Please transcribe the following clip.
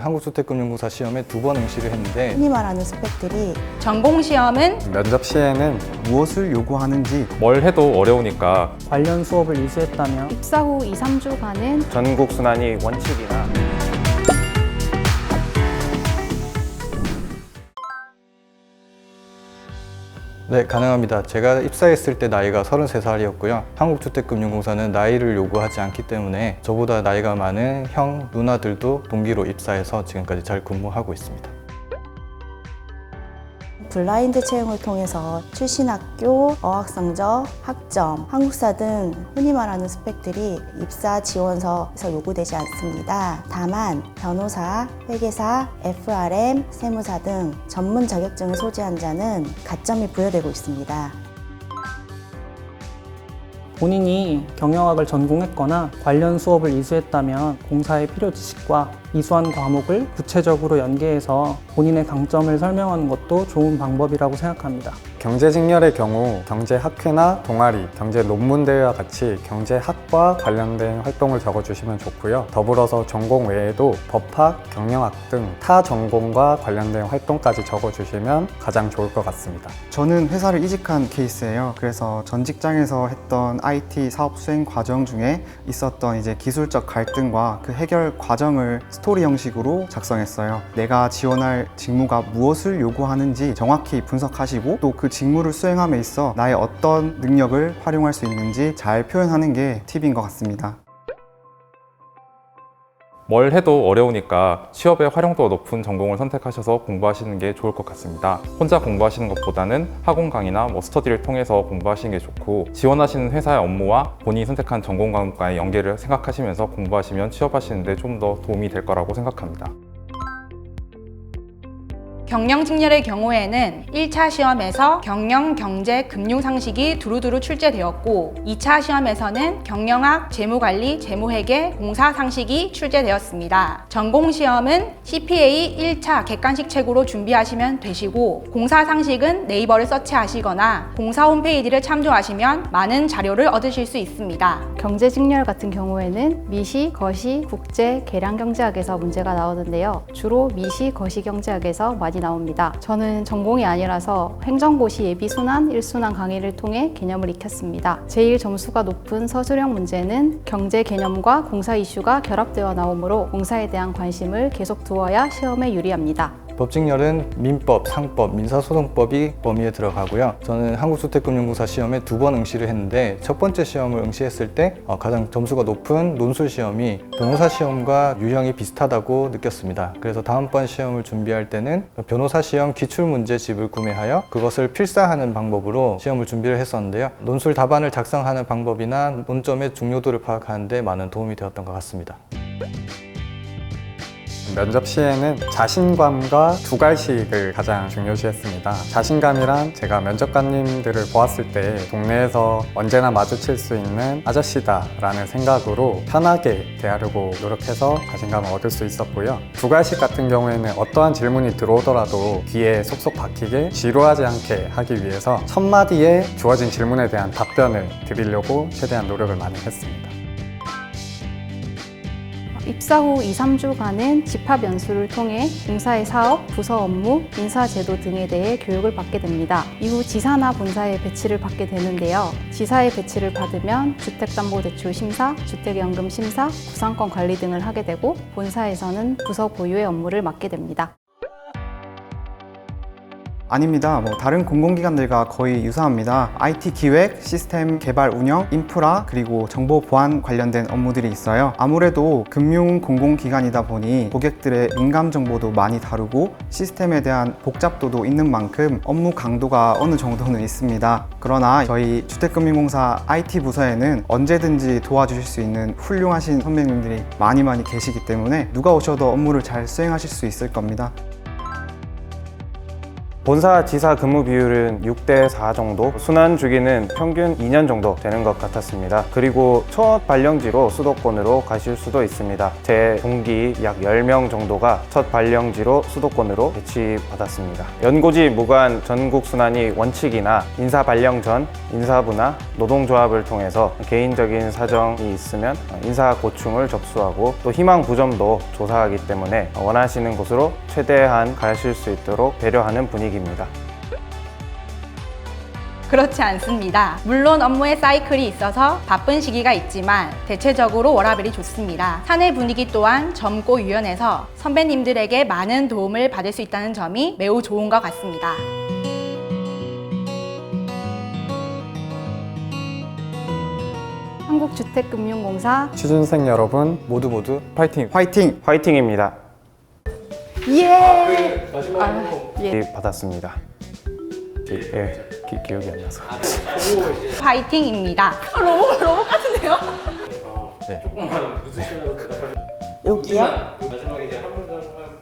한국주택금융공사 시험에 두 번 응시를 했는데 흔히 말하는 스펙들이 전공 시험은 면접 시에는 무엇을 요구하는지 뭘 해도 어려우니까. 관련 수업을 이수했다면 입사 후 2, 3주간은 전국 순환이 원칙이나 네, 가능합니다. 제가 입사했을 때 나이가 33살이었고요. 한국주택금융공사는 나이를 요구하지 않기 때문에 저보다 나이가 많은 형, 누나들도 동기로 입사해서 지금까지 잘 근무하고 있습니다. 블라인드 채용을 통해서 출신 학교, 어학 성적, 학점, 한국사 등 흔히 말하는 스펙들이 입사 지원서에서 요구되지 않습니다. 다만 변호사, 회계사, FRM, 세무사 등 전문 자격증을 소지한 자는 가점이 부여되고 있습니다. 본인이 경영학을 전공했거나 관련 수업을 이수했다면 공사의 필요 지식과 이수한 과목을 구체적으로 연계해서 본인의 강점을 설명하는 것도 좋은 방법이라고 생각합니다. 경제직렬의 경우 경제학회나 동아리, 경제 논문대회와 같이 경제학과 관련된 활동을 적어주시면 좋고요. 더불어서 전공 외에도 법학, 경영학 등 타 전공과 관련된 활동까지 적어주시면 가장 좋을 것 같습니다. 저는 회사를 이직한 케이스예요. 그래서 전 직장에서 했던 IT 사업 수행 과정 중에 있었던 이제 기술적 갈등과 그 해결 과정을 스토리 형식으로 작성했어요. 내가 지원할 직무가 무엇을 요구하는지 정확히 분석하시고 또그 직무를 수행함에 있어 나의 어떤 능력을 활용할 수 있는지 잘 표현하는 게 팁인 것 같습니다. 뭘 해도 어려우니까 취업에 활용도가 높은 전공을 선택하셔서 공부하시는 게 좋을 것 같습니다. 혼자 공부하시는 것보다는 학원 강의나 뭐 스터디를 통해서 공부하시는 게 좋고 지원하시는 회사의 업무와 본인이 선택한 전공 과목과의 연계를 생각하시면서 공부하시면 취업하시는데 좀 더 도움이 될 거라고 생각합니다. 경영직렬의 경우에는 1차 시험에서 경영, 경제, 금융 상식이 두루두루 출제되었고 2차 시험에서는 경영학, 재무관리, 재무회계, 공사 상식이 출제되었습니다. 전공 시험은 CPA 1차 객관식 책으로 준비하시면 되시고 공사 상식은 네이버를 서치하시거나 공사 홈페이지를 참조하시면 많은 자료를 얻으실 수 있습니다. 경제직렬 같은 경우에는 미시, 거시, 국제, 계량경제학에서 문제가 나오는데요. 주로 미시, 거시 경제학에서 많이 나옵니다. 저는 전공이 아니라서 행정고시 예비순환, 1순환 강의를 통해 개념을 익혔습니다. 제일 점수가 높은 서술형 문제는 경제 개념과 공사 이슈가 결합되어 나오므로 공사에 대한 관심을 계속 두어야 시험에 유리합니다. 법칙열은 민법, 상법, 민사소송법이 범위에 들어가고요. 저는 한국주택금융공사 시험에 두 번 응시를 했는데 첫 번째 시험을 응시했을 때 어, 가장 점수가 높은 논술 시험이 변호사 시험과 유형이 비슷하다고 느꼈습니다. 그래서 다음번 시험을 준비할 때는 변호사 시험 기출문제집을 구매하여 그것을 필사하는 방법으로 시험을 준비를 했었는데요. 논술 답안을 작성하는 방법이나 논점의 중요도를 파악하는 데 많은 도움이 되었던 것 같습니다. 면접 시에는 자신감과 두갈식을 가장 중요시했습니다. 자신감이란 제가 면접관님들을 보았을 때 동네에서 언제나 마주칠 수 있는 아저씨다 라는 생각으로 편하게 대하려고 노력해서 자신감을 얻을 수 있었고요. 두갈식 같은 경우에는 어떠한 질문이 들어오더라도 귀에 속속 박히게 지루하지 않게 하기 위해서 첫 마디에 주어진 질문에 대한 답변을 드리려고 최대한 노력을 많이 했습니다. 입사 후 2, 3주간은 집합 연수를 통해 공사의 사업, 부서 업무, 인사 제도 등에 대해 교육을 받게 됩니다. 이후 지사나 본사에 배치를 받게 되는데요. 지사에 배치를 받으면 주택담보대출 심사, 주택연금 심사, 부상권 관리 등을 하게 되고 본사에서는 부서 보유의 업무를 맡게 됩니다. 아닙니다. 뭐 다른 공공기관들과 거의 유사합니다. IT 기획, 시스템 개발 운영, 인프라, 그리고 정보 보안 관련된 업무들이 있어요. 아무래도 금융 공공기관이다 보니 고객들의 민감 정보도 많이 다루고 시스템에 대한 복잡도도 있는 만큼 업무 강도가 어느 정도는 있습니다. 그러나 저희 주택금융공사 IT 부서에는 언제든지 도와주실 수 있는 훌륭하신 선배님들이 많이 많이 계시기 때문에 누가 오셔도 업무를 잘 수행하실 수 있을 겁니다. 본사 지사 근무 비율은 6대 4 정도, 순환 주기는 평균 2년 정도 되는 것 같았습니다. 그리고 첫 발령지로 수도권으로 가실 수도 있습니다. 제 동기 약 10명 정도가 첫 발령지로 수도권으로 배치받았습니다. 연고지 무관 전국 순환이 원칙이나 인사 발령 전 인사부나 노동조합을 통해서 개인적인 사정이 있으면 인사 고충을 접수하고 또 희망 부점도 조사하기 때문에 원하시는 곳으로 최대한 가실 수 있도록 배려하는 분위기 입니다. 그렇지 않습니다. 물론 업무의 사이클이 있어서 바쁜 시기가 있지만 대체적으로 워라벨이 좋습니다. 사내 분위기 또한 젊고 유연해서 선배님들에게 많은 도움을 받을 수 있다는 점이 매우 좋은 것 같습니다. 한국주택금융공사 취준생 여러분 모두 모두 파이팅! 화이팅! 화이팅입니다. 예! 예. 받았습니다. 기, 예, 기, 기억이 안 나서. 파이팅입니다. 여기요?